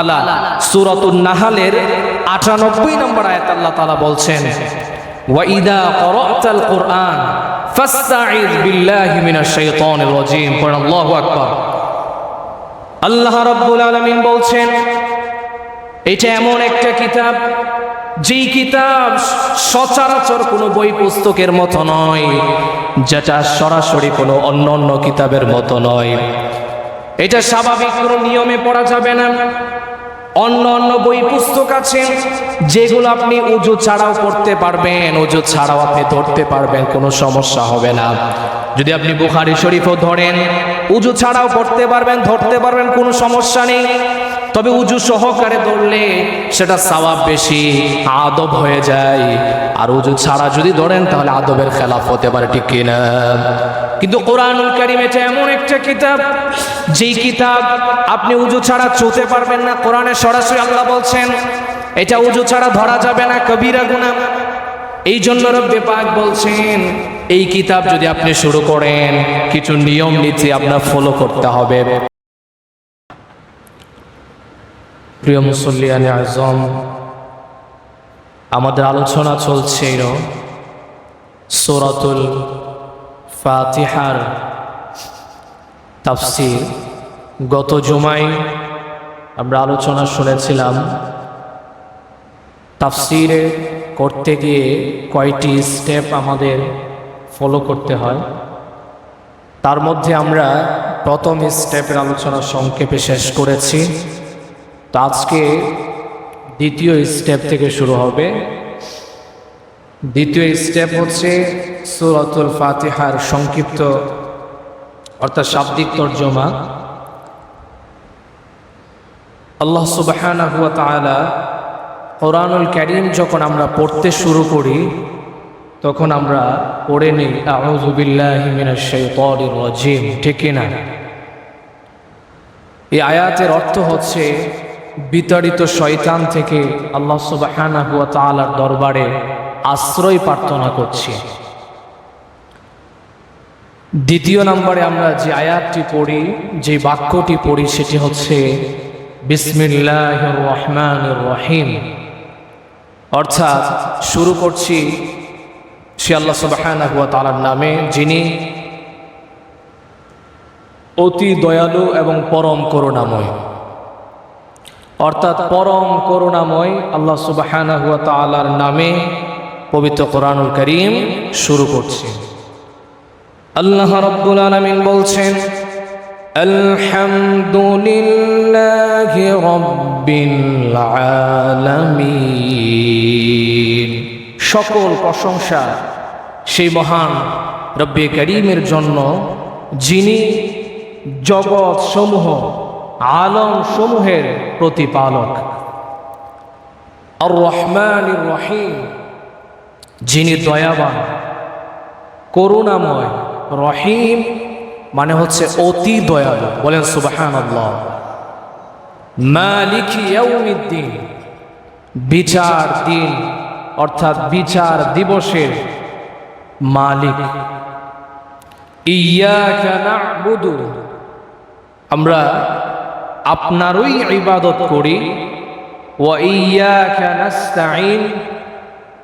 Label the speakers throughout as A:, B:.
A: আলা সুরাতুন নাহালের আটানব্বই নম্বর আয়াত আল্লাহ তালা বলছেন ওয়াইদা করাতাল কোরআন ফাস্তাইজ বিল্লাহি মিনাশ শাইতানির রাজিম। পড়ুন, আল্লাহু আকবার। আল্লাহ রাব্বুল আলামিন বলছেন, এটা এমন একটা কিতাব, যেই কিতাব সচরাচর কোনো বই পুস্তকের মতো নয়, যেটা সরাসরি কোনো অন্য অন্য কিতাবের মতো নয়। এটা স্বাভাবিক কোনো নিয়মে পড়া যাবে না। অন্য অন্য বই পুস্তক আছে, যেগুলো আপনি উজু ছাড়াও পড়তে পারবেন, উজু ছাড়াও আপনি ধরতে পারবেন, কোনো সমস্যা হবে না। যদি আপনি বুখারি শরীফও ধরেন, উজু ছাড়াও পড়তে পারবেন, ধরতে পারবেন, কোনো সমস্যা নেই। তবে উজু সহকারে ধরলে সেটা সওয়াব বেশি, আদব হয়ে যায়। আর উজু ছাড়া যদি ধরেন, তাহলে আদবের খেলাফ হতে পারে ঠিক কিনা? কিন্তু কোরআনুল কারিম এটা এমন একটা কিতাব, যেই কিতাব আপনি উজু ছাড়া ছুঁতে পারবেন না। কোরআনে সরাসরি আল্লাহ বলছেন, এটা উজু ছাড়া ধরা যাবে না, কবিরা গুনাহ। এই জন্য রব্বে পাক বলছেন, এই কিতাব যদি আপনি শুরু করেন, কিছু নিয়ম নীতি আপনার ফলো করতে হবে। প্রিয় মুসল্লিয়ান আজম, আমাদের আলোচনা চলছে সোরাতুল ফাতিহার তাফসির। গত জুমায় আমরা আলোচনা শুনেছিলাম, তাফসিরে করতে গিয়ে কয়টি স্টেপ আমাদের ফলো করতে হয়। তার মধ্যে আমরা প্রথম স্টেপের আলোচনা সংক্ষেপে শেষ করেছি। তো আজকে দ্বিতীয় স্টেপ থেকে শুরু হবে। দ্বিতীয় স্টেপ হচ্ছে সুরতুল ফাতিহার সংক্ষিপ্ত অর্থাৎ শাব্দিক তর্জমা। আল্লাহ সুবাহানা কোরআনুল ক্যারিম যখন আমরা পড়তে শুরু করি, তখন আমরা পড়ে নিই রাজিম ঠিক না? এই আয়াতের অর্থ হচ্ছে, বিতাড়িত শয়তান থেকে আল্লাহ সুবাহানা তাআলার দরবারে আশ্রয় প্রার্থনা করছি। দ্বিতীয় নম্বরে আমরা যে আয়াতটি পড়ি, যে বাক্যটি পড়ি, সেটি হচ্ছে রহিম। অর্থাৎ শুরু করছি আল্লাহ সুবাহানা তালার নামে, যিনি অতি দয়ালু এবং পরম করুণাময়। অর্থাৎ পরম করুণাময় আল্লাহ সুবাহানা হুয়া তালার নামে পবিত্র কোরআনুল করিম শুরু করছি। আল্লাহ রব্বুল আলমিন বলছেন, আলহামদুলিল্লাহ রব্বিল আলামিন। সকল প্রশংসা সেই মহান রব্বে করিমের জন্য, যিনি জগৎ সমূহ আলম সমূহের প্রতিপালক। আর রহমান রহিম, যিনি দয়াবান, করুণাময় রহিম মানে হচ্ছে অতি দয়ালু। বলেন সুবাহান মালিকি ইয়াউমিদ্দিন। বিচার দিন, অর্থাৎ বিচার দিবসের মালিক। ইয়াকা না'বুদু। আমরা আপনারই ইবাদত করি। ওয়া ইয়াকা নাস্তাইন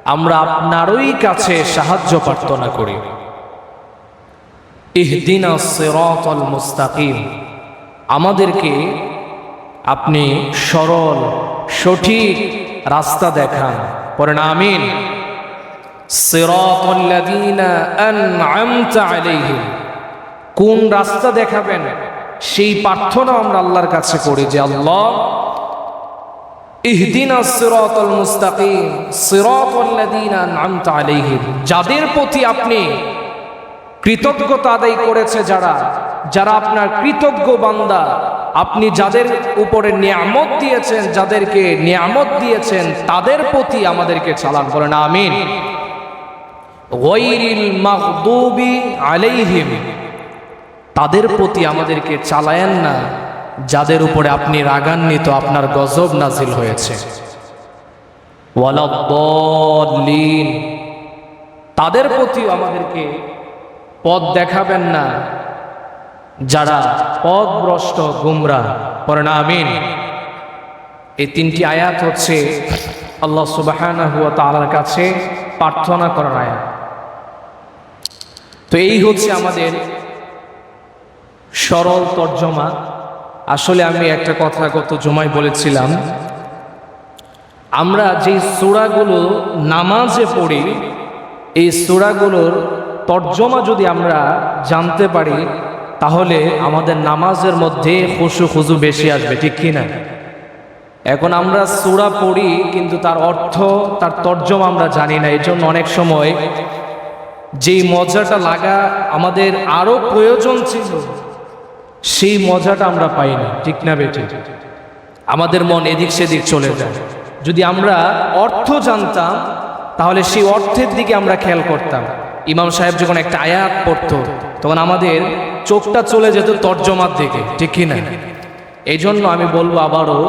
A: আমরা আপনারই কাছে সাহায্য প্রার্থনা করি। ইহদিনা সিরাতাল মুস্তাকিম। আমাদেরকে আপনি সরল, সঠিক রাস্তা দেখান। পড়েন আমিন। কোন রাস্তা দেখাবেন? সেই প্রার্থনা আমরা আল্লাহর কাছে করি যে, আল্লাহ, ইহদিনা সিরাতাল মুস্তাকিম সিরাতাল্লাযীনা আন'আমতা আলাইহিম। যাদের প্রতি আপনি কৃতজ্ঞতা আদায় করেছে যারা যারা আপনার কৃতজ্ঞ বান্দা। আপনি যাদের উপরে নিয়ামত দিয়েছেন, যাদেরকে নিয়ামত দিয়েছেন, তাদের প্রতি আমাদেরকে চালান করেন আমিন। তাদের প্রতি আমাদেরকে চালায়েন না, যাদের উপরে আপনি রাগান্বিত, আপনার গজব নাজিল হয়েছে। তাদের প্রতিও আমাদেরকে পথ দেখাবেন না। যারা পথভ্রষ্ট গুমরা পরে না, আমিন। এই তিনটি আয়াত হচ্ছে আল্লাহ সুবাহানা হুয়া তালার কাছে প্রার্থনা করার আয়াত। তো এই হচ্ছে আমাদের সরল তর্জমা। আসলে আমি একটা কথা গত জমায় বলেছিলাম, আমরা যে সুরাগুলো নামাজে পড়ি, এই সুরাগুলোর তর্জমা যদি আমরা জানতে পারি, তাহলে আমাদের নামাজের মধ্যে খুশু খুজু বেশি আসবে, ঠিক কি না? এখন আমরা সুরা পড়ি, কিন্তু তার অর্থ, তার তর্জমা আমরা জানি না এই জন্য অনেক সময় যেই মজাটা লাগা আমাদের আরও প্রয়োজন ছিল, সেই মজাটা আমরা পাইনি ঠিক না বেটি আমাদের মন এদিক সেদিক চলে যায়। যদি আমরা অর্থ জানতাম, তাহলে সেই অর্থের দিকে আমরা খেয়াল করতাম। ইমাম সাহেব যখন একটা আয়াত পড়তো, তখন আমাদের চোখটা চলে যেত তর্জমার দিকে, ঠিক কি না এই জন্য আমি বলব আবারও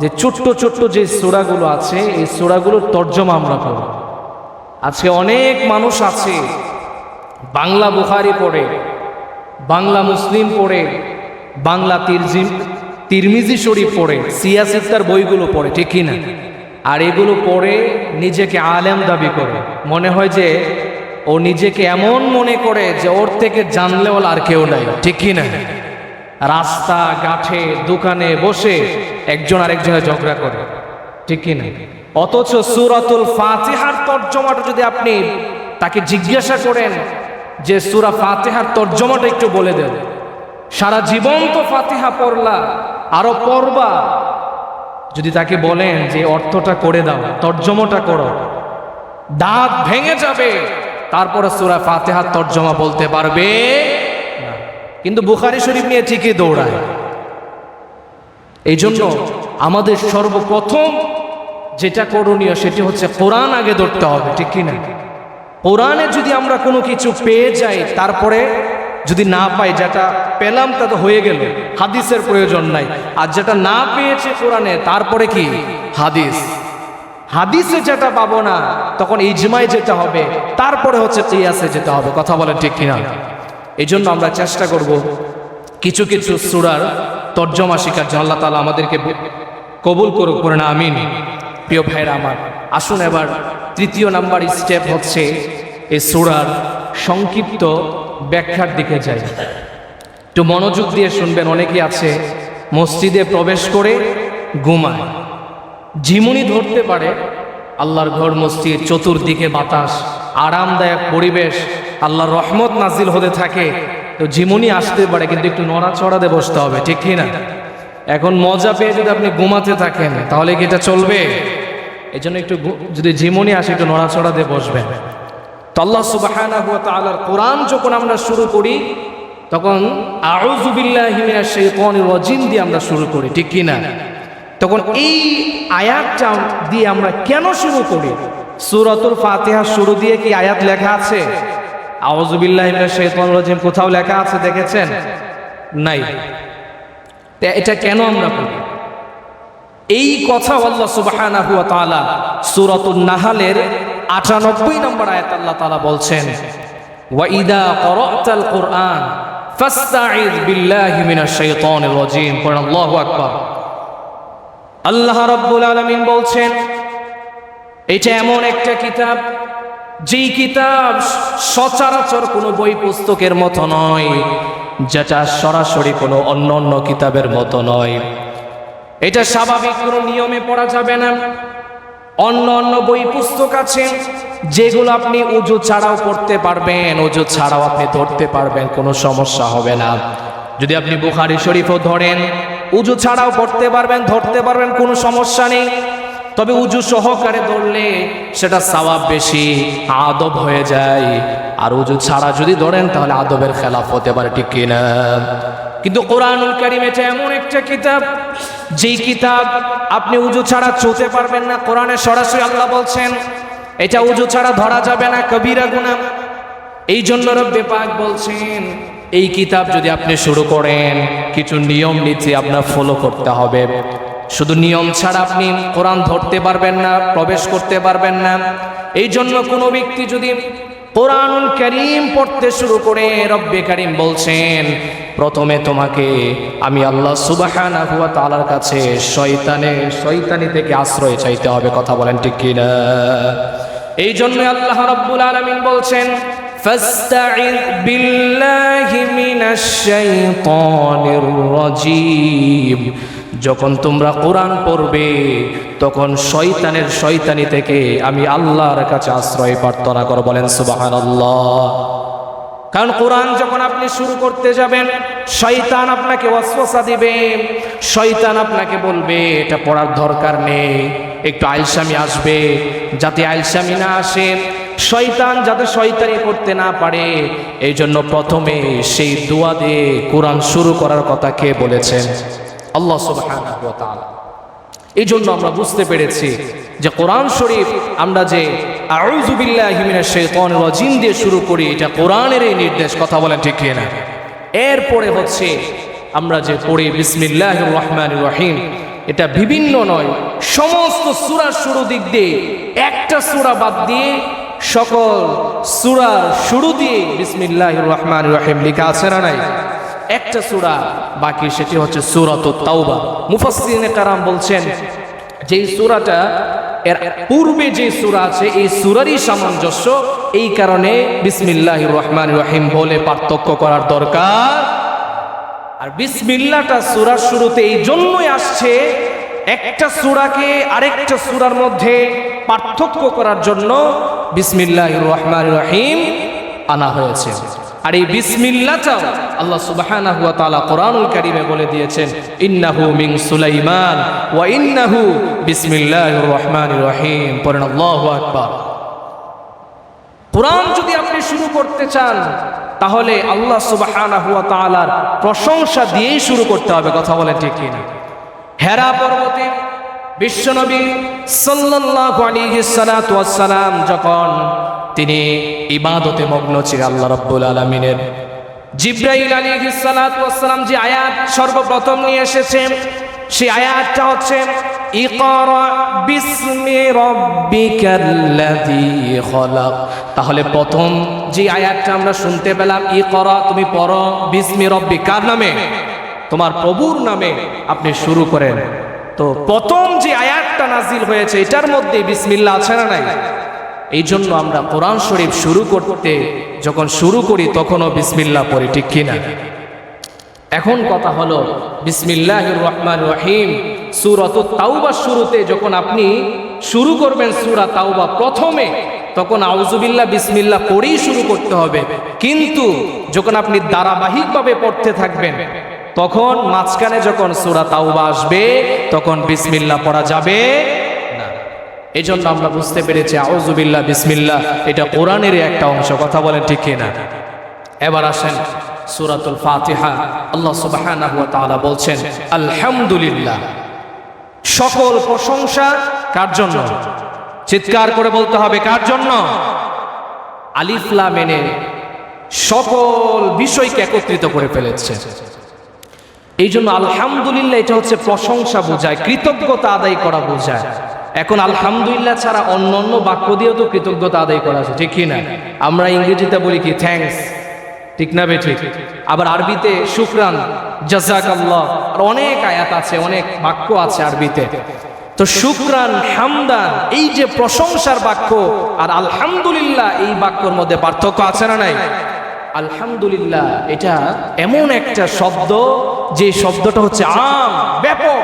A: যে ছোট্ট ছোট্ট যে সোরাগুলো আছে, এই সোরাগুলোর তর্জমা আমরা পড়ব। আজকে অনেক মানুষ আছে, বাংলা বুখারি পড়ে, বাংলা মুসলিম পড়ে, বাংলা তিরজিম, তিরমিজি শরীফ পড়ে সিয়াসিত্তার বইগুলো পড়ে, ঠিক কি না আর এগুলো পড়ে নিজেকে আলেম দাবি করে। মনে হয় যে ও নিজেকে এমন মনে করে যে ওর থেকে জানলেও আর কেউ নাই, ঠিক কি না? রাস্তা, গাঠে, দোকানে বসে একজন আরেকজনের ঝগড়া করে, ঠিক কি না? অথচ সুরাতুল ফাতিহার তর্জমাটা যদি আপনি তাকে জিজ্ঞাসা করেন যে, সুরা ফাতেহার তর্জমাটা একটু বলে দেন। সারা জীবন তো ফাতিহা পড়লা, আরও পড়বা। যদি তাকে বলেন যে, অর্থটা করে দাও, তর্জমাটা করো, দাঁত ভেঙে যাবে। তারপরে সুরা ফাতেহার তর্জমা বলতে পারবে কিন্তু বুখারি শরীফ নিয়ে ঠিকই দৌড়ায়। এই জন্য আমাদের সর্বপ্রথম যেটা করণীয় সেটি হচ্ছে কোরআন আগে ধরতে হবে, ঠিক কি না? কোরআনে যদি আমরা কোনো কিছু পেয়ে যাই, তারপরে যদি না পাই, যেটা পেলাম তা তো হয়ে গেল, হাদিসের প্রয়োজন নাই। আর যেটা না পেয়েছে কোরআনে, তারপরে কি? হাদিস। হাদিসে যেটা পাবো না, তখন ইজমায় যেতে হবে, তারপরে হচ্ছে কিয়াসে যেতে হবে, কথা বলেন ঠিক কিনা? এই জন্য আমরা চেষ্টা করব কিছু কিছু সুরার তর্জমা শিকার জন্য, আল্লাহ তালা আমাদেরকে কবুল করুক করে না আমিন। প্রিয় ভাইরা আমার, আসুন এবার তৃতীয় নাম্বার স্টেপ হচ্ছে এই সুরার সংক্ষিপ্ত ব্যাখ্যার দিকে যাই। একটু মনোযোগ দিয়ে শুনবেন অনেকেই আছে মসজিদে প্রবেশ করে ঘুমায়। ঝিমুনি ধরতে পারে, আল্লাহর ঘর, মসজিদ, চতুর্দিকে বাতাস, আরামদায়ক পরিবেশ, আল্লাহর রহমত নাজিল হতে থাকে। তো ঝিমুনি আসতে পারে, কিন্তু একটু নড়াচড়াতে বসতে হবে, ঠিক কি না? এখন মজা পেয়ে যদি আপনি ঘুমাতে থাকেন, তাহলে কি এটা চলবে? এই জন্য একটু যদি ঝিমুনি আসে, একটু নড়াচড়াতে বসবেন। তো আল্লাহ তাআলার কোরআন যখন আমরা শুরু করি, তখন আউযু বিল্লাহি মিনাশ শাইতানির দিয়ে আমরা শুরু করি, ঠিক কি না? তখন এই আয়াতটা দিয়ে আমরা কেন শুরু করি? সূরাতুল ফাতিহা শুরু দিয়ে কি আয়াত লেখা আছে? আউযু বিল্লাহি মিনাশ শাইতানির রাজিম, কোথাও লেখা আছে দেখেছেন? নাই। এটা কেন আমরা করি? এই কথা আল্লাহ সুবহানাহু ওয়া তাআলা সূরাতুন নাহালের 98 নম্বর আয়াত আল্লাহ তাআলা বলছেন, ওয়া ইদা ক্বরাতাল কুরআন ফাস্তাইজ বিল্লাহি মিনাশ শাইতানির রাজিম। পড়ুন, আল্লাহু আকবার। আল্লাহ রাব্বুল আলামিন বলছেন, এটা এমন একটা কিতাব, যেই কিতাব সচরাচর কোনো বই পুস্তকের মতো নয়, যেটা সরাসরি কোনো অন্য অন্য কিতাবের মতো নয়। এটা স্বাভাবিক, কোনো নিয়মে পড়া যাবে না। অন্য অন্য বই পুস্তক আছে, যেগুলো আপনি উজু ছাড়াও পড়তে পারবেন, উজু ছাড়াও আপনি ধরতে পারবেন, কোনো সমস্যা হবে না। যদি আপনি বুখারি শরীফও ধরেন উজু ছাড়াও পড়তে পারবেন, ধরতে পারবেন, কোনো সমস্যা নেই। তবে উজু সহকারে ধরলে সেটা সওয়াব বেশি, আদব হয়ে যায়। আর উজু ছাড়া যদি ধরেন, তাহলে আদবের খেলাফ হতে পারে, ঠিক কিনা? কিন্তু কোরআনুল কারিম এটা এমন একটা কিতাব, যেই কিতাব আপনি উজু ছাড়া চলতে পারবেন না, কোরআনে সরাসরি আল্লাহ বলছেন, এটা উজু ছাড়া ধরা যাবে না, কবিরা গুনাহ। এই জন্য রব্বে পাক বলছেন এই কিতাব যদি আপনি শুরু করেন, কিছু নিয়ম নীতি আপনার ফলো করতে হবে। শুধু নিয়ম ছাড়া আপনি কোরআন ধরতে পারবেন না, প্রবেশ করতে পারবেন না। এই জন্য কোনো ব্যক্তি যদি কোরআনুল করিম পড়তে শুরু করে, রব্বে করিম বলছেন, প্রথমে তোমাকে আমি আল্লাহ সুবাহানা হুয়া তালার কাছে শয়তানে, শয়তানি থেকে আশ্রয় চাইতে হবে। কথা বলেন ঠিক কিনা? এই জন্য আল্লাহ রব্বুল আলমিন বলছেন فاستعذ بالله من الشيطان الرجيم যখন তোমরা কোরআন পড়বে তখন শয়তানের শয়তানি থেকে আমি আল্লাহর কাছে আশ্রয় প্রার্থনা করো বলেন সুবহানাল্লাহ কারণ কোরআন যখন আপনি শুরু করতে যাবেন শয়তান আপনাকে ওয়াসওয়াসা দিবে শয়তান আপনাকে বলবে এটা পড়ার দরকার নেই একটু আলসামি আসবে যাতে আলসামি না আসে শয়তান যাতে শয়তানি করতে না পারে এই জন্য প্রথমে সেই দোয়া দিয়ে কোরআন শুরু করার কথা কে বলেছেন? আল্লাহ এই জন্য আমরা বুঝতে পেরেছি যে কোরআন শরীফ আমরা যে দিয়ে শুরু করি, এটা কোরআনের এই নির্দেশ, কথা বলেন ঠিক না এরপরে হচ্ছে আমরা যে পড়ি বিসমিল্লাহির রহমানির রহিম, এটা বিভিন্ন নয়, সমস্ত সূরার শুরু দিক দিয়ে একটা সূরা বাদ দিয়ে সকল সূরার শুরু দিয়ে বিসমিল্লাহির রহমানির রহিম লেখা আছে না নাই? একটা সূরা বাকি, সেটি হচ্ছে সূরাত তাওবা। মুফাসসিরিনে কারাম বলছেন যে সূরাটা এর পূর্বে যে সূরা আছে, এই সুরারই সামঞ্জস্য, এই কারণে বিসমিল্লাহির রহমানির রহিম বলে পার্থক্য করার দরকার। আর বিসমিল্লাটা সুরার শুরুতে এই জন্যই আসছে, একটা সূরাকে আরেকটা সূরার মধ্যে পার্থক্য করার জন্য বিসমিল্লাহির রহমান রহিম আনা হয়েছে। আর এই বিসমিল্লাটাও আল্লাহ সুবহানাহু ওয়া তাআলা কোরআনুল কারীমে বলে দিয়েছেন, ইন্নাহু মিং সুলাইমান ওয়া ইন্নাহু বিসমিল্লাহির রহমান রহিম। আকবার। কোরআন যদি আপনি শুরু করতে চান, তাহলে আল্লাহ সুবহানাহু ওয়া তাআলার প্রশংসা দিয়েই শুরু করতে হবে, কথা বলে ঠিক কিনা। হেরা পর্বতে বিশ্বনবী সাল্লাল্লাহু আলাইহি সাল্লাতু ওয়াসসালাম যখন তিনি ইবাদতে মগ্ন ছিলেন আল্লাহ রাব্বুল আলামিনের, জিব্রাইল আলাইহিস সালাতু ওয়াসসালাম যে আয়াত সর্বপ্রথম নিয়ে এসেছেন সেই আয়াতটা হচ্ছে তাহলে প্রথম যে আয়াতটা আমরা শুনতে পেলাম, ইকরা, তুমি পড়ো বিসমি রব্বি। কার নামে? তোমার প্রভুর নামে আপনি শুরু করেন। তো প্রথম যে আয়াতটা নাজিল হয়েছে, এটার মধ্যে বিসমিল্লা আছে না নাই? এই জন্য আমরা কোরআন শরীফ শুরু করতে যখন শুরু করি, তখনও বিসমিল্লাহ পড়ি, ঠিক কিনা এখন কথা হলো বিসমিল্লাহ রহমান রহিম, সুরত তাওবা শুরুতে যখন আপনি শুরু করবেন সুরা তাওবা প্রথমে, তখন আউজুবিল্লাহ বিসমিল্লাহ পড়েই শুরু করতে হবে। কিন্তু যখন আপনি ধারাবাহিকভাবে পড়তে থাকবেন তখন মাঝখানে যখন সুরা তাওবা আসবে, তখন বিসমিল্লাহ পড়া যাবে এই জন্য আমরা বুঝতে পেরেছি আউজুবিল্লাহ বিসমিল্লাহ, এটা কোরআনেরই একটা অংশ, কথা বলেন ঠিক কিনা? এবার আসেন সুরাতুল ফাতিহা। আল্লাহ তাআলা বলছেন, আলহামদুলিল্লাহ। সকল প্রশংসা কার জন্য? চিৎকার করে বলতে হবে, কার জন্য? আলিফ লাম এনে সকল বিষয়কে একত্রিত করে ফেলেছে। এই জন্য আলহামদুলিল্লাহ এটা হচ্ছে প্রশংসা বোঝায়, কৃতজ্ঞতা আদায় করা বোঝায়। এখন আলহামদুলিল্লাহ ছাড়া অন্য অন্য বাক্য দিয়েও তো কৃতজ্ঞতা আদায় করা আছে, ঠিক না? আমরা ইংরেজিতে বলি কি থ্যাঙ্কস ঠিক না বে ঠিক? আবার আরবিতে, শুক্রান জাজাক আল্লাহ আর অনেক আয়াত আছে, অনেক বাক্য আছে আরবিতে। তো শুক্রান, হামদান, এই যে প্রশংসার বাক্য, আর আলহামদুলিল্লাহ এই বাক্যর মধ্যে পার্থক্য আছে না নাই? আলহামদুলিল্লাহ, এটা এমন একটা শব্দ যে শব্দটা হচ্ছে আম, ব্যাপক।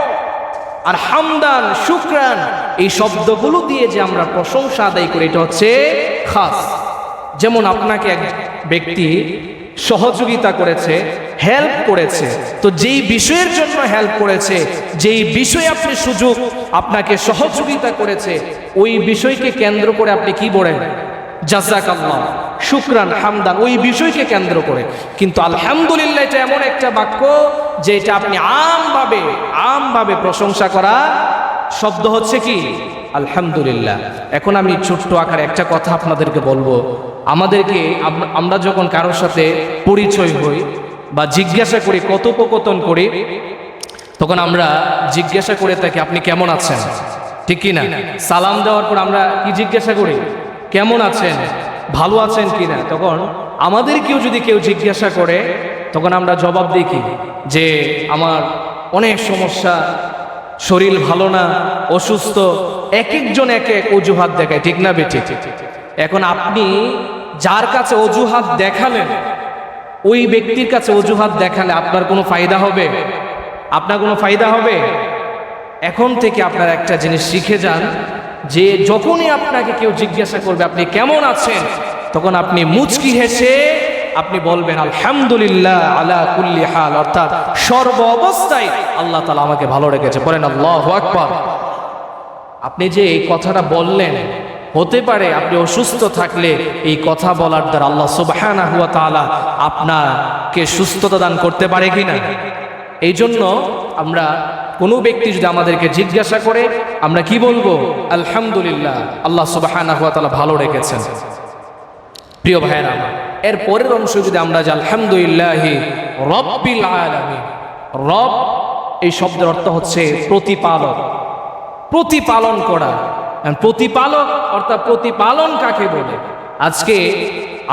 A: আর হামদান, শুক্রান, এই শব্দগুলো দিয়ে যে আমরা প্রশংসা আদায় করি, এটা হচ্ছে খাস। যেমন আপনাকে এক ব্যক্তি সহযোগিতা করেছে, হেল্প করেছে, তো যেই বিষয়ের জন্য হেল্প করেছে, যেই বিষয়ে আপনি সুযোগ আপনাকে সহযোগিতা করেছে, ওই বিষয়কে কেন্দ্র করে আপনি কি বলেন? জাজাক আল্লাহ শুক্রান, হামদান, ওই বিষয়কে কেন্দ্র করে। কিন্তু আলহামদুলিল্লাহ এটা এমন একটা বাক্য যে এটা আপনি আমভাবে আমভাবে প্রশংসা করা শব্দ হচ্ছে কি? আলহামদুলিল্লাহ। এখন আমি ছোট্ট আকারে একটা কথা আপনাদেরকে বলব। আমাদেরকে আমরা যখন কারোর সাথে পরিচয় হই বা জিজ্ঞাসা করি, কথোপকথন করি, তখন আমরা জিজ্ঞাসা করে থাকি, আপনি কেমন আছেন? ঠিক কি না সালাম দেওয়ার পর আমরা কি জিজ্ঞাসা করি? কেমন আছেন? ভালো আছেন কি না তখন আমাদের কেউ যদি কেউ জিজ্ঞাসা করে, তখন আমরা জবাব কি? যে আমার অনেক সমস্যা, শরীর ভালো না, অসুস্থ এক একজন এক এক অজুহাত দেখায়, ঠিক না বেঠিক? এখন আপনি যার কাছে অজুহাত দেখালেন, ওই ব্যক্তির কাছে অজুহাত দেখালে আপনার কোনো ফায়দা হবে? আপনার কোনো ফায়দা হবে? এখন থেকে আপনারা একটা জিনিস শিখে যান যে যখনই আপনাকে কেউ জিজ্ঞাসা করবে, আপনি কেমন আছেন? তখন আপনি মুচকি হেসে আপনি বলবেন, আলহামদুলিল্লাহ আলা কুল্লি হাল। অর্থাৎ সর্ব অবস্থায় আল্লাহ তালা আমাকে ভালো রেখেছে। বলেন, আল্লাহ আকবার। আপনি যে এই কথাটা বললেন, হতে পারে আপনি অসুস্থ থাকলে এই কথা বলার দ্বারা আল্লাহ সুবহানা হুয়া তাআলা আপনাকে সুস্থতা দান করতে পারে কিনা? এই জন্য আমরা কোনো ব্যক্তি যদি আমাদেরকে জিজ্ঞাসা করে আমরা কি বলব? আলহামদুলিল্লাহ আল্লাহ সুবহানা হুয়া ভালো রেখেছেন। প্রিয় আমার, এর পরের অংশ যদি আমরা যে আলহামদুলিল্লাহ রব্বিল রব এই শব্দের অর্থ হচ্ছে প্রতিপালক। প্রতিপালন করা। প্রতিপালক অর্থাৎ প্রতিপালন কাকে বলে? আজকে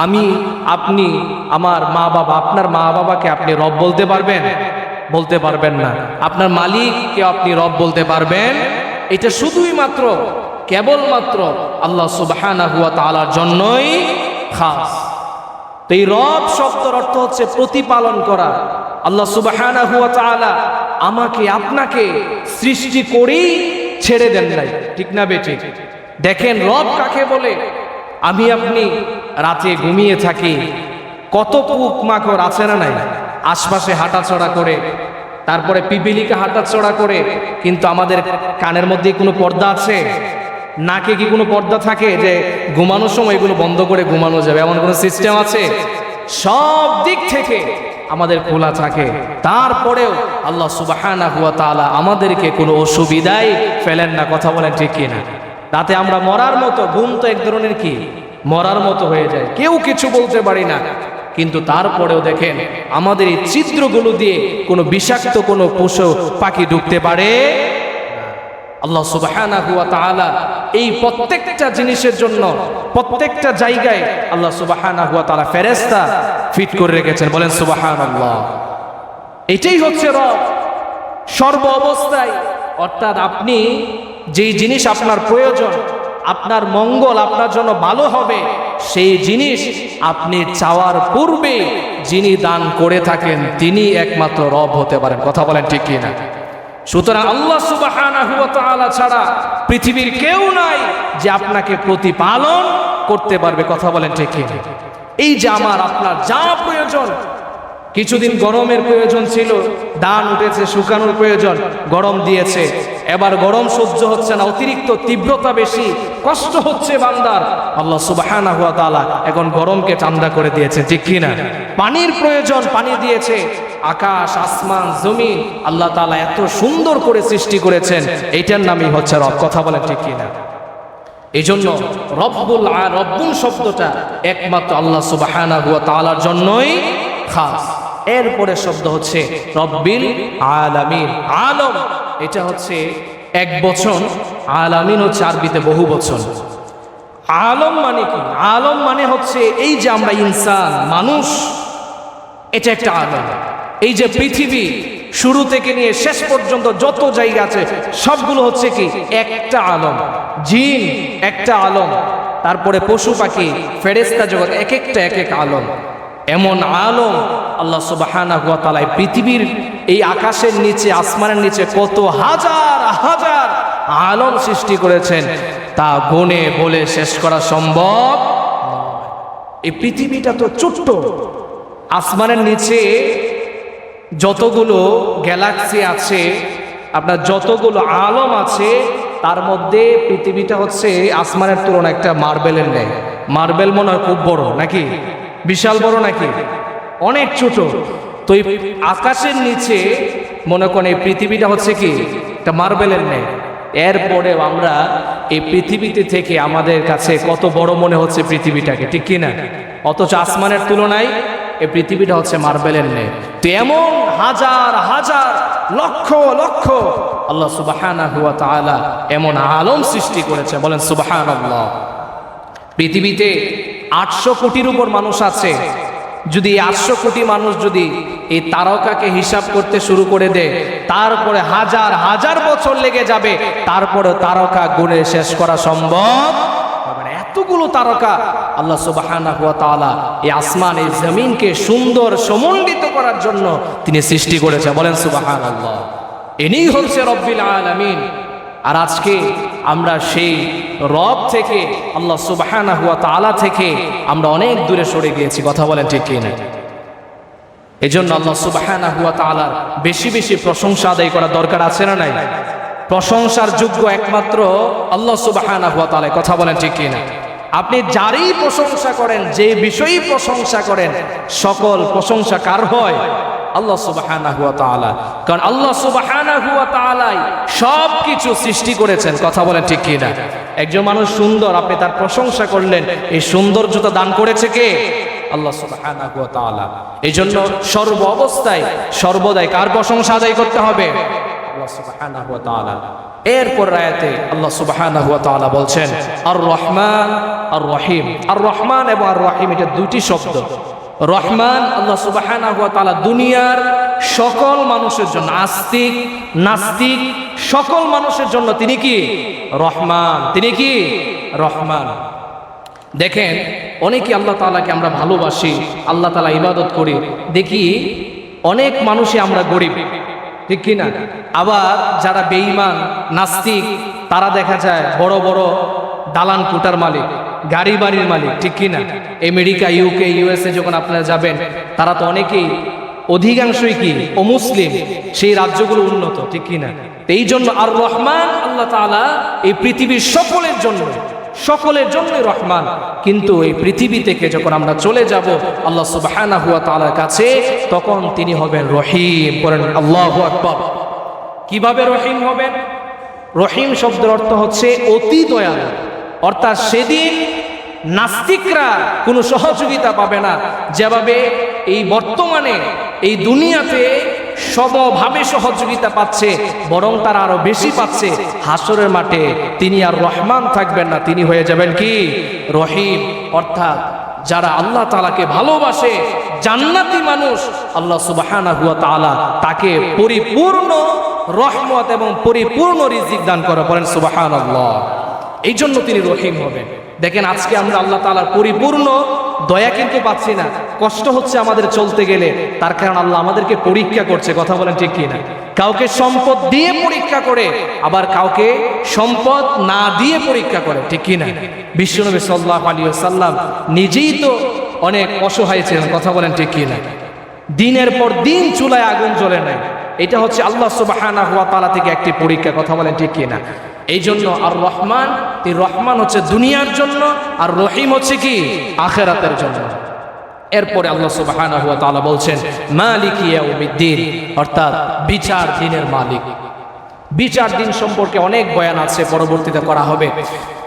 A: আমি আপনি আমার মা বাবা আপনার মা বাবাকে আপনি রব বলতে পারবেন? বলতে পারবেন না। আপনার মালিককে আপনি রব বলতে পারবেন। এটা শুধুই মাত্র, কেবলমাত্র আল্লাহ সুবহানাহু ওয়া তাআলার জন্যই খাস। তো এই রব শব্দের অর্থ হচ্ছে প্রতিপালন করা। আল্লাহ সুবহানাহু ওয়া তাআলা আমাকে, আপনাকে সৃষ্টি করেই ছেড়ে দেন নাই। ঠিক না বেটে দেখেন রব কাকে বলে? আমি আপনি রাতে ঘুমিয়ে থাকি। কত পুক মাকড় আছে না নাই? আশপাশে হাঁটাচড়া করে, তারপরে পিপিলিকা হাঁটাচড়া করে, কিন্তু আমাদের কানের মধ্যে কোনো পর্দা আছে? নাকে কি কোনো পর্দা থাকে যে ঘুমানোর সময় এগুলো বন্ধ করে ঘুমানো যাবে? এমন কোনো সিস্টেম আছে? সব দিক থেকে আমাদের খোলা থাকে। তারপরেও আল্লাহ সুবাহানা হুয়া আমাদেরকে কোনো অসুবিধায় ফেলেন না। কথা বলেন ঠিক কিনা? তাতে আমরা মরার মতো, ঘুম তো এক ধরনের কি? মরার মতো হয়ে যায়। কেউ কিছু বলতে পারি না। কিন্তু তারপরেও দেখেন আমাদের এই চিত্রগুলো দিয়ে কোনো বিষাক্ত কোনো পশু পাখি ঢুকতে পারে আল্লাহ তাআলা এই প্রত্যেকটা জিনিসের জন্য প্রত্যেকটা জায়গায় আল্লাহ তাআলা ফেরেশতা ফিট করে রেখেছেন। বলেন সুবহানাল্লাহ। এটাই হচ্ছে রব। সর্ব অবস্থায় অর্থাৎ আপনি যেই জিনিস আপনার প্রয়োজন আপনার মঙ্গল আপনার জন্য ভালো হবে। সেই জিনিস আপনি চাওয়ার পূর্বে যিনি দান করে থাকেন, তিনি একমাত্র রব হতে পারেন। কথা বলেন ঠিক কি না? সুতরাং আল্লাহ তাআলা ছাড়া পৃথিবীর কেউ নাই যে আপনাকে প্রতিপালন করতে পারবে। কথা বলেন ঠিক কি না? এই যে আমার, আপনার যা প্রয়োজন, কিছুদিন গরমের প্রয়োজন ছিল, ধান উঠেছে, শুকানোর প্রয়োজন, গরম দিয়েছে এবার গরম সহ্য হচ্ছে না, অতিরিক্ত তীব্রতা বেশি, কষ্ট হচ্ছে বান্দার। আল্লাহ সুবহানাহু ওয়া তাআলা এখন গরমকে ঠান্ডা করে দিয়েছে, ঠিক কি না পানির প্রয়োজন, পানি দিয়েছে। আকাশ, আসমান, জমিন, আল্লাহ তালা এত সুন্দর করে সৃষ্টি করেছেন, এইটার নামই হচ্ছে রব, কথা বলেন ঠিক কি না এই জন্য রব্বুল আ- রব্বুল শব্দটা একমাত্র আল্লাহ সুবহানাহু ওয়া তাআলার জন্যই খাস। এরপরে শব্দ হচ্ছে রব্বিল আলামিন, আলম। এটা হচ্ছে এক বচন, আলামিন হচ্ছে আরবিতে বহু বচন। আলম মানে কি? আলম মানে হচ্ছে এই যে আমরা ইনসান, মানুষ, এটা একটা আলম। এই যে পৃথিবী শুরু থেকে নিয়ে শেষ পর্যন্ত যত জায়গা আছে, সবগুলো হচ্ছে কি? একটা আলম। জিন একটা আলম। তারপরে পশু পাখি ফেরেস্তা জগৎ এক একটা এক এক আলম। এমন আলম আল্লাহ তাআলা পৃথিবীর এই আকাশের নিচে, আসমানের নিচে কত হাজার হাজার আলম সৃষ্টি করেছেন, তা গুণে বলে শেষ করা সম্ভব এই পৃথিবীটা তো ছোট্ট। আসমানের নিচে যতগুলো গ্যালাক্সি আছে, আপনার যতগুলো আলম আছে, তার মধ্যে পৃথিবীটা হচ্ছে আসমানের তুলনায় একটা মার্বেলের নেয় মার্বেল মনে হয় খুব বড় নাকি? বিশাল বড় নাকি? অনেক ছোট। তো এই আকাশের নিচে মনে করেন এই পৃথিবীটা হচ্ছে কি? একটা মার্বেলের নেয় এরপরেও আমরা এই পৃথিবীতে থেকে আমাদের কাছে কত বড় মনে হচ্ছে পৃথিবীটাকে, ঠিক কি না? অথচ আসমানের তুলনায় এই পৃথিবীটা হচ্ছে মার্বেলের নেই তো এমন হাজার হাজার, লক্ষ লক্ষ আল্লাহ সুবহানাহু ওয়া তাআলা এমন আলম সৃষ্টি করেছে। বলেন সুবহানাল্লাহ। পৃথিবীতে আটশো কোটির উপর মানুষ আছে। যদি আটশো কোটি মানুষ যদি এই তারকাকে হিসাব করতে শুরু করে দেয়, তারপরে হাজার হাজার বছর লেগে যাবে তারপরে তারকা গুণে শেষ করা সম্ভব। এতগুলো তারকা আল্লাহ তাআলা এই আসমান, এই জমিনকে সুন্দর সমন্বিত করার জন্য তিনি সৃষ্টি করেছে। বলেন সুবহানাল্লাহ। ইনি হচ্ছে রব্বিল আলামিন। আর আজকে আমরা সেই রব থেকে, আল্লাহ সুবহানাহু ওয়া তাআলা থেকে আমরা অনেক দূরে সরে গিয়েছি, কথা বলেন ঠিক কি না এই জন্য আল্লাহ সুবহানাহু ওয়া তাআলার বেশি বেশি প্রশংসা আদায় করা দরকার আছে না নাই? প্রশংসার যোগ্য একমাত্র আল্লাহ সুবহানাহু ওয়া তাআলা কথা বলেন ঠিক কি না আপনি যারই প্রশংসা করেন যে বিষয়ই প্রশংসা করেন, সকল প্রশংসা কার হয়? আল্লাহ সুবহানাহু হুয়া তাআলা। কারণ আল্লাহ সুবাহানা ওয়া তাআলাই সব কিছু সৃষ্টি করেছেন, কথা বলেন ঠিক কি না একজন মানুষ সুন্দর, আপনি তার প্রশংসা করলেন, এই সৌন্দর্যতা দান করেছে কে? আল্লাহ এই জন্য সর্ব অবস্থায়, সর্বদাই কার প্রশংসা করতে হবে? আল্লাহ তাআলা। এরপর আল্লাহ বলছেন, আর রহমান, আর রহিম। আর রহমান এবং আর রহিম এটা দুটি শব্দ। রহমান, আল্লাহ সুবহানাহু ওয়া তাআলা দুনিয়ার সকল মানুষের জন্য, আস্তিক, নাস্তিক, সকল মানুষের জন্য তিনি কি? রহমান। তিনি কি? রহমান। দেখেন, অনেকে আল্লাহ তালাকে আমরা ভালোবাসি, আল্লাহ তালা ইবাদত করি। দেখি, অনেক মানুষই আমরা গরিব, ঠিক কি না আবার যারা বেঈমান, নাস্তিক, তারা দেখা যায় বড় বড় দালান কুটার মালিক। গাড়ি বাড়ির মালিক, ঠিক কি না? আমেরিকা ইউকে ইউএসএ যখন আপনারা যাবেন, তারা তো অনেকেই অধিকাংশই কি? অমুসলিম সেই রাজ্যগুলো উন্নত, ঠিক কি না? এই জন্য আর রহমান আল্লাহ তাআলা এই পৃথিবীর সকলের জন্য, সকলের জন্যই রহমান। কিন্তু এই পৃথিবী থেকে যখন আমরা চলে যাব আল্লাহ সুবহানাহু ওয়া তাআলার কাছে, তখন তিনি হবেন রহিম। বলেন, আল্লাহু আকবার। কীভাবে রহিম হবেন? রহিম শব্দের অর্থ হচ্ছে অতি দয়ালু। অর্থাৎ সেদিন নাস্তিকরা কোনো সহযোগিতা পাবে না। যেভাবে এই বর্তমানে এই দুনিয়াতে সমভাবে সহযোগিতা পাচ্ছে, বরং তারা আরও বেশি পাচ্ছে। হাসরের মাঠে তিনি আর রহমান থাকবেন না, তিনি হয়ে যাবেন কি? রহিম। অর্থাৎ যারা আল্লাহ তালাকে ভালোবাসে, জান্নাতি মানুষ, আল্লাহ সুবহানাহু ওয়া তাআলা তাকে পরিপূর্ণ রহমত এবং পরিপূর্ণ রিজিক দান করে বলেন সুবহানাল্লাহ। এই জন্য তিনি রহিম হবেন। দেখেন, আজকে আমরা আল্লাহ তাআলার পরিপূর্ণ দয়া কিন্তু পাচ্ছি না। কষ্ট হচ্ছে আমাদের চলতে গেলে। তার কারণ আল্লাহ আমাদেরকে পরীক্ষা করছে, কথা বলেন ঠিক কি না কাউকে সম্পদ দিয়ে পরীক্ষা করে, আবার কাউকে সম্পদ না দিয়ে পরীক্ষা করে, ঠিক কি না বিশ্বনবী সাল্লাহ আলী সাল্লাম নিজেই তো অনেক অসহায় ছিলেন, কথা বলেন ঠিক কি না দিনের পর দিন চুলায় আগুন জ্বলে নাই। এটা হচ্ছে আল্লাহ তাআলা থেকে একটি পরীক্ষা, কথা বলেন ঠিক কি না এই জন্য আর রহমান, এই রহমান হচ্ছে দুনিয়ার জন্য, আর রহিম হচ্ছে কি? আখেরাতের জন্য। এরপরে আল্লাহ তাআলা বলছেন, মালিক ইয়াউমিদ্দিন, অর্থাৎ বিচার দিনের মালিক। বিচার দিন সম্পর্কে অনেক বয়ান আছে, পরবর্তীতে করা হবে।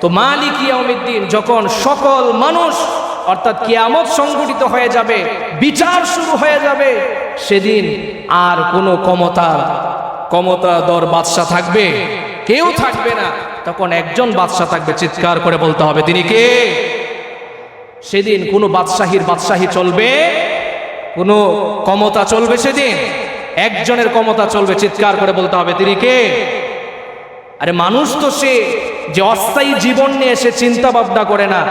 A: তো মালিক ইয়াউমিদ্দিন যখন সকল মানুষ, অর্থাৎ কিয়ামত সংগঠিত হয়ে যাবে, বিচার শুরু হয়ে যাবে, সেদিন আর কোনো ক্ষমতা ক্ষমতা দর বাদশা থাকবে? কেউ থাকবে না। তখন একজন বাদশা থাকবে, চিৎকার করে বলতে হবে, তিনি কে? সেদিন কোনো বাদশাহীর বাদশাহী চলবে, কোনো ক্ষমতা চলবে সেদিন। একজনের ক্ষমতা চলবে, চিৎকার করে বলতে হবে, তিনি কে? আরে মানুষ তো সে যে অস্থায়ী জীবন নিয়ে সে চিন্তা ভাবনা করে না।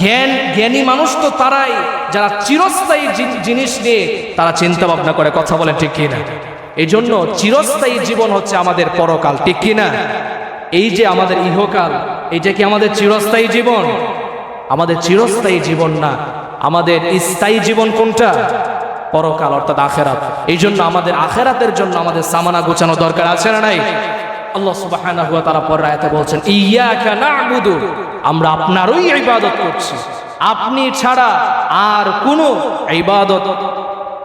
A: জ্ঞান, জ্ঞানী মানুষ তো তারাই, যারা চিরস্থায়ী জিনিস নিয়ে তারা চিন্তা ভাবনা করে, কথা বলে ঠিক কিনা। এই জন্য চিরস্থায়ী জীবন হচ্ছে আমাদের পরকাল, ঠিক কিনা এই যে আমাদের ইহকাল এইটা কি আমাদের চিরস্থায়ী জীবন? আমাদের চিরস্থায়ী জীবন না, আমাদের স্থায়ী জীবন কোনটা? পরকাল, অর্থাৎ আখেরাত। এই জন্য আমাদের আখেরাতের জন্য আমাদের সামানা গোছানো দরকার আছে না নাই? আল্লাহ সুবহানাহু ওয়া তাআলা পর আয়াতে বলছেন, ইয়াকা না'বুদু আমরা আপনারই ইবাদত করছি। আপনি ছাড়া আর কোনো ইবাদত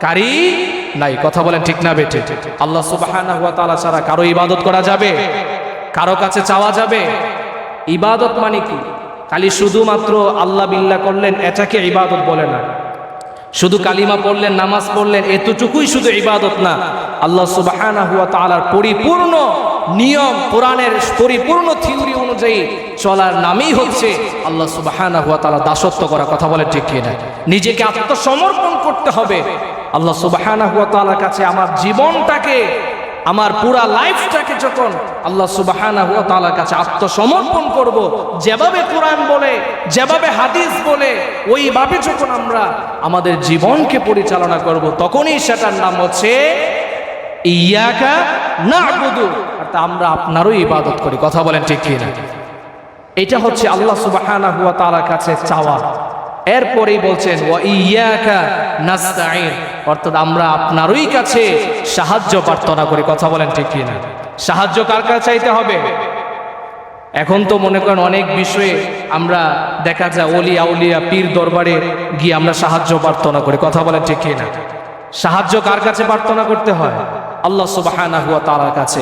A: কারি নাই, কথা বলেন ঠিক না বেঠে। আল্লাহ তাআলা ছাড়া কারও ইবাদত করা যাবে? কারও কাছে চাওয়া যাবে? ইবাদত মানে কি? খালি শুধুমাত্র আল্লাহ বিল্লাহ করলেন, এটাকে ইবাদত বলে না। শুধু কালিমা পড়লেন, নামাজ পড়লেন, এতটুকুই শুধু ইবাদত না। আল্লাহ সুবহানাহু ওয়া তাআলার পরিপূর্ণ নিয়ম, কোরআনের পরিপূর্ণ থিওরি অনুযায়ী চলার নামই হচ্ছে আল্লাহ সুবাহানা হুয়া তালা দাসত্ব করা, কথা বলে ঠিক কিনা? নিজেকে আত্মসমর্পণ করতে হবে। আল্লাহ সুবাহানা হুয়া কাছে আমার জীবনটাকে, আমার পুরা লাইফটাকে যখন আল্লাহ সুবাহানা হুয়া কাছে আত্মসমর্পণ করব, যেভাবে কোরআন বলে, যেভাবে হাদিস বলে, ওইভাবে যখন আমরা আমাদের জীবনকে পরিচালনা করব, তখনই সেটার নাম হচ্ছে ইয়াকা না অর্থাৎ আমরা আপনারও ইবাদত করি। কথা বলেন ঠিক কি না এটা হচ্ছে আল্লাহ সুবাহানা হুয়া কাছে চাওয়া। এরপরেই বলছেন ইয়াকা নাস্তাইন অর্থাৎ আমরা আপনারই কাছে সাহায্য প্রার্থনা করি। কথা বলেন ঠিক না সাহায্য কার কাছে চাইতে হবে? এখন তো মনে করেন অনেক বিষয়ে আমরা দেখা যায় অলি আউলিয়া পীর দরবারে গিয়ে আমরা সাহায্য প্রার্থনা করি। কথা বলেন ঠিক না সাহায্য কার কাছে প্রার্থনা করতে হয়? আল্লাহ সুবাহ কাছে।